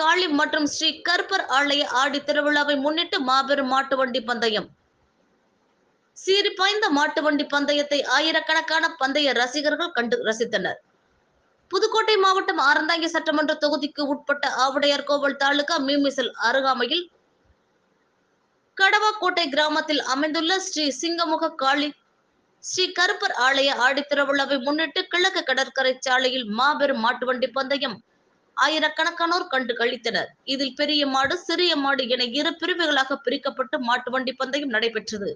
காளி மற்றும் ஸ்ரீ கர்பர் ஆலய ஆடி திருவிழாவை முன்னிட்டு மாபெரும் மாட்டு வண்டி பந்தயம். சீறி பாய்ந்த மாட்டு வண்டி பந்தயத்தை ஆயிரக்கணக்கான பந்தய ரசிகர்கள் கண்டு ரசித்தனர். புதுக்கோட்டை மாவட்டம் அறந்தாங்கி சட்டமன்ற தொகுதிக்கு உட்பட்ட ஆவுடையார் கோவில் தாலுகா மீமிசல் அருகாமையில் கடவாக்கோட்டை கிராமத்தில் அமைந்துள்ள ஸ்ரீ சிங்கமுக காளி ஸ்ரீ கருப்பர் ஆலய ஆடி திருவிழாவை முன்னிட்டு கிழக்கு கடற்கரை சாலையில் மாபெரும் மாட்டு வண்டி பந்தயம் ஆயிரக்கணக்கானோர் கண்டு கழித்தனர். இதில் பெரிய மாடு சிறிய மாடு என இரு பிரிவுகளாக பிரிக்கப்பட்டு மாட்டு வண்டி பந்தயம் நடைபெற்றது.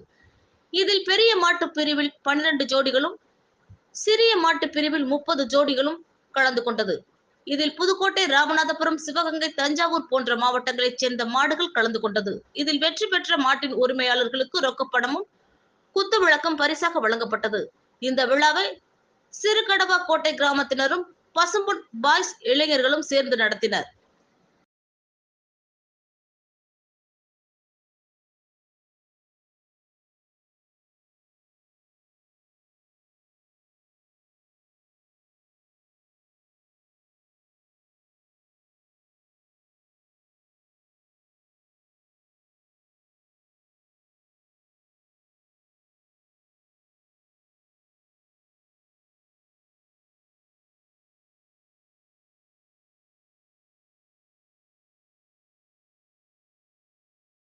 இதில் பெரிய மாட்டு பிரிவில் பன்னிரண்டு ஜோடிகளும் சிறிய மாட்டு பிரிவில் முப்பது ஜோடிகளும் கலந்து கொண்டது. இதில் புதுக்கோட்டை ராமநாதபுரம் சிவகங்கை தஞ்சாவூர் போன்ற மாவட்டங்களைச் சேர்ந்த மாடுகள் கலந்து கொண்டது. இதில் வெற்றி பெற்ற மாட்டின் உரிமையாளர்களுக்கு ரொக்கப்பணமும் குத்து விளக்கம் பரிசாக வழங்கப்பட்டது. இந்த விழாவை சிறுகடவா கோட்டை கிராமத்தினரும் பசும்பொன் பாய்ஸ் இளைஞர்களும் சேர்ந்து நடத்தினர்.